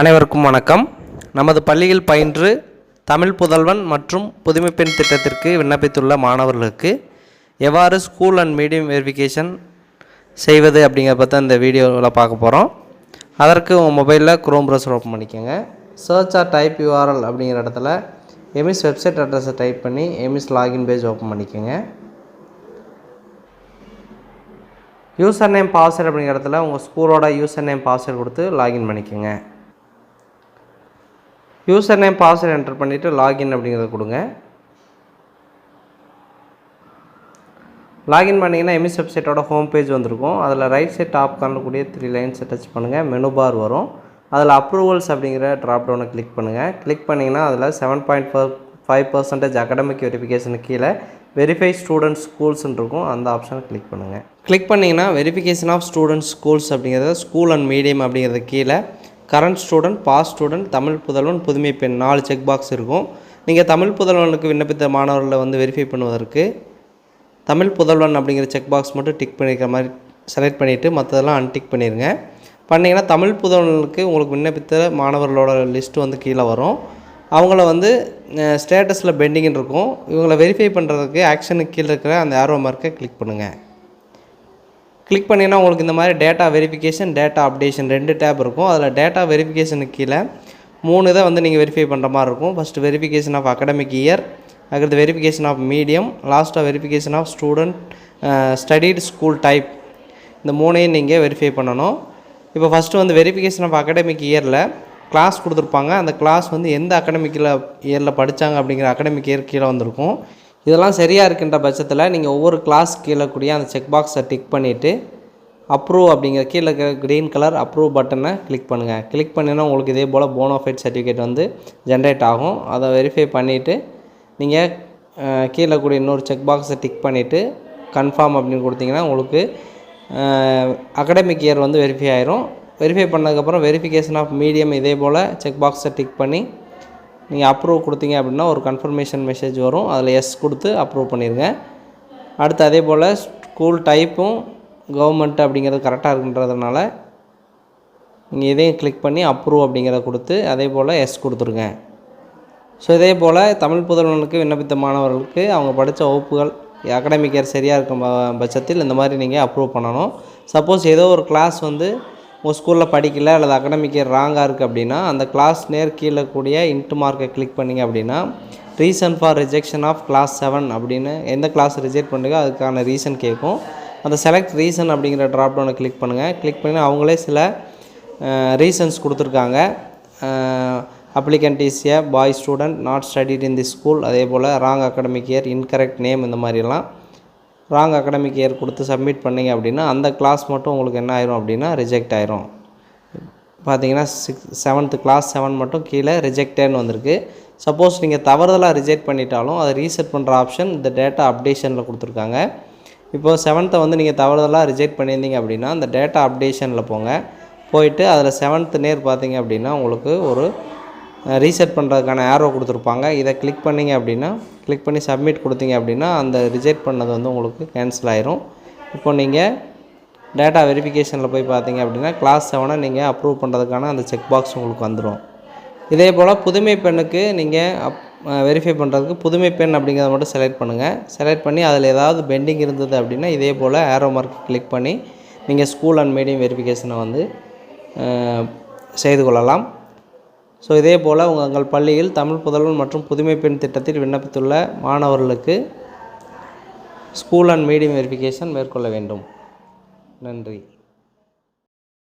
அனைவருக்கும் வணக்கம். நமது பள்ளியில் பயின்று தமிழ் புதல்வன் மற்றும் புதுமைப்பெண் திட்டத்திற்கு விண்ணப்பித்துள்ள மாணவர்களுக்கு எவ்வாறு ஸ்கூல் அண்ட் மீடியம் வெரிஃபிகேஷன் செய்வது அப்படிங்கிறத பற்றி இந்த வீடியோவில் பார்க்க போகிறோம் அதற்கு உங்கள் மொபைலில் குரோம் ப்ரௌசர் ஓப்பன் பண்ணிக்கோங்க. சர்ச் ஆர் டைப் யூஆர்எல் அப்படிங்கிற இடத்துல எமிஸ் வெப்சைட் அட்ரஸை டைப் பண்ணி எமிஸ் லாகின் பேஜ் ஓப்பன் பண்ணிக்கோங்க. யூசர் நேம் பாஸ்வேர்டு அப்படிங்கிற இடத்துல உங்கள் ஸ்கூலோட யூசர் நேம் பாஸ்வேர்டு கொடுத்து லாகின் பண்ணிக்கோங்க. யூசர் நேம் பாஸ்வேர்டு என்டர் பண்ணிவிட்டு லாகின் அப்படிங்கிறத கொடுங்க. லாகின் பண்ணிங்கன்னா எம்எஸ் வெப்சைட்டோட ஹோம் பேஜ் வந்திருக்கும். அதில் ரைட் சைட் டாப் காணக்கூடிய த்ரீ லைன்ஸை டச் பண்ணுங்கள் மெனு பார் வரும். அதில் அப்ரூவல்ஸ் அப்படிங்கிற ட்ராப் டவுனை கிளிக் பண்ணுங்கள் கிளிக் பண்ணிங்கன்னா அதில் seven point four five percentage academic வெரிஃபிகேஷனுக்கு கீழே வெரிஃபை ஸ்டூடெண்ட்ஸ் ஸ்கூல்ஸ்னு இருக்கும். அந்த ஆப்ஷனை கிளிக் பண்ணுங்கள் கிளிக் பண்ணிங்கன்னா வெரிஃபிகேஷன் ஆஃப் ஸ்டூடெண்ட்ஸ் ஸ்கூல்ஸ் அப்படிங்கிறத ஸ்கூல் அண்ட் மீடியம் அப்படிங்கிறது கீழே current student pass student Tamil Pudhalvan Pudhumai Penn நாலு செக் பாக்ஸ் இருக்கும். நீங்கள் தமிழ் புதல்வனுக்கு விண்ணப்பித்த மாணவர்களை வந்து வெரிஃபை பண்ணுவதற்கு தமிழ் புதல்வன் அப்படிங்கிற செக் பாக்ஸ் மட்டும் டிக் பண்ணிக்கிற மாதிரி செலக்ட் பண்ணிவிட்டு மற்றதெல்லாம் அன்டிக் பண்ணிடுங்க பண்ணிங்கன்னா தமிழ் புதல்வனுக்கு உங்களுக்கு விண்ணப்பித்த மாணவர்களோட லிஸ்ட்டு வந்து கீழே வரும். அவங்கள வந்து ஸ்டேட்டஸில் பெண்டிங்னு இருக்கும். இவங்களை வெரிஃபை பண்ணுறதுக்கு ஆக்ஷனுக்கு கீழே இருக்கிற அந்த ஆரோ மார்க்கை கிளிக் பண்ணுங்கள் கிளிக் பண்ணிங்கன்னா உங்களுக்கு இந்த மாதிரி டேட்டா வெரிஃபிகேஷன் டேட்டா அப்டேஷன் ரெண்டு டேப் இருக்கும். அதில் டேட்டா வெரிஃபிகேஷனுக்கு கீழே மூணு இதை வந்து நீங்கள் வெரிஃபை பண்ணுற மாதிரி இருக்கும். First verification of academic year அடுத்து வெரிஃபிகேஷன் ஆஃப் மீடியம் லாஸ்ட்டாக verification of student studied school type இந்த மூணையும் நீங்கள் வெரிஃபை பண்ணணும். இப்போ ஃபஸ்ட்டு வந்து வெரிஃபிகேஷன் ஆஃப் அகடமிக் இயரில் கிளாஸ் கொடுத்துருப்பாங்க. அந்த கிளாஸ் வந்து எந்த அகடமிக்கில் இயரில் படித்தாங்க அப்படிங்கிற அகடமிக் இயர் கீழே வந்திருக்கும். இதெல்லாம் சரியாக இருக்கின்ற பட்சத்தில் நீங்கள் ஒவ்வொரு கிளாஸ் கீழே கூடிய அந்த செக் பாக்ஸை டிக் பண்ணிவிட்டு அப்ரூவ் அப்படிங்கிற கீழே இருக்கிற க்ரீன் கலர் அப்ரூவ் பட்டனை கிளிக் பண்ணுங்கள் கிளிக் பண்ணினா உங்களுக்கு இதே போல் போனோஃபைட் சர்டிஃபிகேட் வந்து ஜென்ரேட் ஆகும். அதை வெரிஃபை பண்ணிவிட்டு நீங்கள் கீழே கூடிய இன்னொரு செக் பாக்ஸை டிக் பண்ணிவிட்டு கன்ஃபார்ம் அப்படின்னு கொடுத்தீங்கன்னா உங்களுக்கு அகடமிக் இயர் வந்து வெரிஃபை ஆயிரும். வெரிஃபை பண்ணதுக்கப்புறம் வெரிஃபிகேஷன் ஆஃப் மீடியம் இதே போல் செக் பாக்ஸை டிக் பண்ணி நீங்கள் அப்ரூவ் கொடுத்தீங்க அப்படின்னா ஒரு கன்ஃபர்மேஷன் மெசேஜ் வரும். அதில் எஸ் கொடுத்து அப்ரூவ் பண்ணிடுங்க அடுத்து அதே போல் ஸ்கூல் டைப்பும் கவர்மெண்ட் அப்படிங்கிறது கரெக்டாக இருக்குன்றதுனால நீங்கள் இதையும் கிளிக் பண்ணி அப்ரூவ் அப்படிங்கிறத கொடுத்து அதே போல் எஸ் கொடுத்துருங்க. ஸோ இதே போல் தமிழ் புதல்வனுக்கு விண்ணப்பித்த மாணவர்களுக்கு அவங்க படித்த வகுப்புகள் அகாடமிக் இயர் சரியாக இருக்கும் பட்சத்தில் இந்த மாதிரி நீங்கள் அப்ரூவ் பண்ணணும். சப்போஸ் ஏதோ ஒரு கிளாஸ் வந்து உங்கள் ஸ்கூலில் படிக்கல அல்லது அகடமிக் இயர் ராங்காக இருக்குது அப்படின்னா அந்த கிளாஸ் நேர் கீழே கூடிய இன்ட்டு மார்க்கை கிளிக் பண்ணிங்க அப்படின்னா reason for rejection of class seven அப்படின்னு எந்த கிளாஸ் ரிஜெக்ட் பண்ணுறீங்க அதுக்கான ரீசன் கேட்கும். அந்த செலக்ட் ரீசன் அப்படிங்கிற ட்ராப் டவுனை கிளிக் பண்ணுங்கள் கிளிக் பண்ணி அவங்களே சில ரீசன்ஸ் கொடுத்துருக்காங்க. Applicant is a boy student not studied in the school அதே போல் wrong academic year incorrect name இந்த மாதிரிலாம் ராங் அகடமிக் இயர் கொடுத்து சப்மிட் பண்ணீங்க அப்படின்னா அந்த கிளாஸ் மட்டும் உங்களுக்கு என்ன ஆயிரும் அப்படின்னா ரிஜெக்ட் ஆயிரும். பார்த்தீங்கன்னா சிக்ஸ் செவன்த்து கிளாஸ் செவன் மட்டும் கீழே ரிஜெக்டட்னு வந்திருக்கு. சப்போஸ் நீங்கள் தவறுதலாக ரிஜெக்ட் பண்ணிட்டாலும் அதை ரீசெட் பண்ணுற ஆப்ஷன் இந்த டேட்டா அப்டேஷனில் கொடுத்துருக்காங்க. இப்போது செவன்த்தை வந்து நீங்கள் தவறுதலாக ரிஜெக்ட் பண்ணியிருந்தீங்க அப்படின்னா அந்த டேட்டா அப்டேஷனில் போங்க. போயிட்டு அதில் செவன்த்து நேர் பார்த்தீங்க அப்படின்னா உங்களுக்கு ஒரு ரீசெட் பண்ணுறதுக்கான ஆரோ கொடுத்துருப்பாங்க. இதை கிளிக் பண்ணீங்க அப்படின்னா கிளிக் பண்ணி சப்மிட் கொடுத்தீங்க அப்படின்னா அந்த ரிஜெக்ட் பண்ணது வந்து உங்களுக்கு கேன்சல் ஆயிரும். இப்போ நீங்கள் டேட்டா வெரிஃபிகேஷனில் போய் பார்த்தீங்க அப்படின்னா கிளாஸ் செவனை நீங்கள் அப்ரூவ் பண்ணுறதுக்கான அந்த செக் பாக்ஸ் உங்களுக்கு வந்துடும் இதே போல் புதுமை பெண்ணுக்கு நீங்கள் அப் வெரிஃபை பண்ணுறதுக்கு புதுமை பெண் அப்படிங்கிறத மட்டும் செலக்ட் பண்ணுங்கள் செலக்ட் பண்ணி அதில் ஏதாவது பெண்டிங் இருந்தது அப்படின்னா இதே போல் ஏரோ மார்க் கிளிக் பண்ணி நீங்கள் ஸ்கூல் அண்ட் மீடியம் வெரிஃபிகேஷனை வந்து செய்து கொள்ளலாம். ஸோ இதே போல் உங்கள் பள்ளியில் தமிழ் புதல்வன் மற்றும் புதுமை பெண் திட்டத்தில் விண்ணப்பித்துள்ள மாணவர்களுக்கு ஸ்கூல் அண்ட் மீடியம் வெரிஃபிகேஷன் மேற்கொள்ள வேண்டும். நன்றி.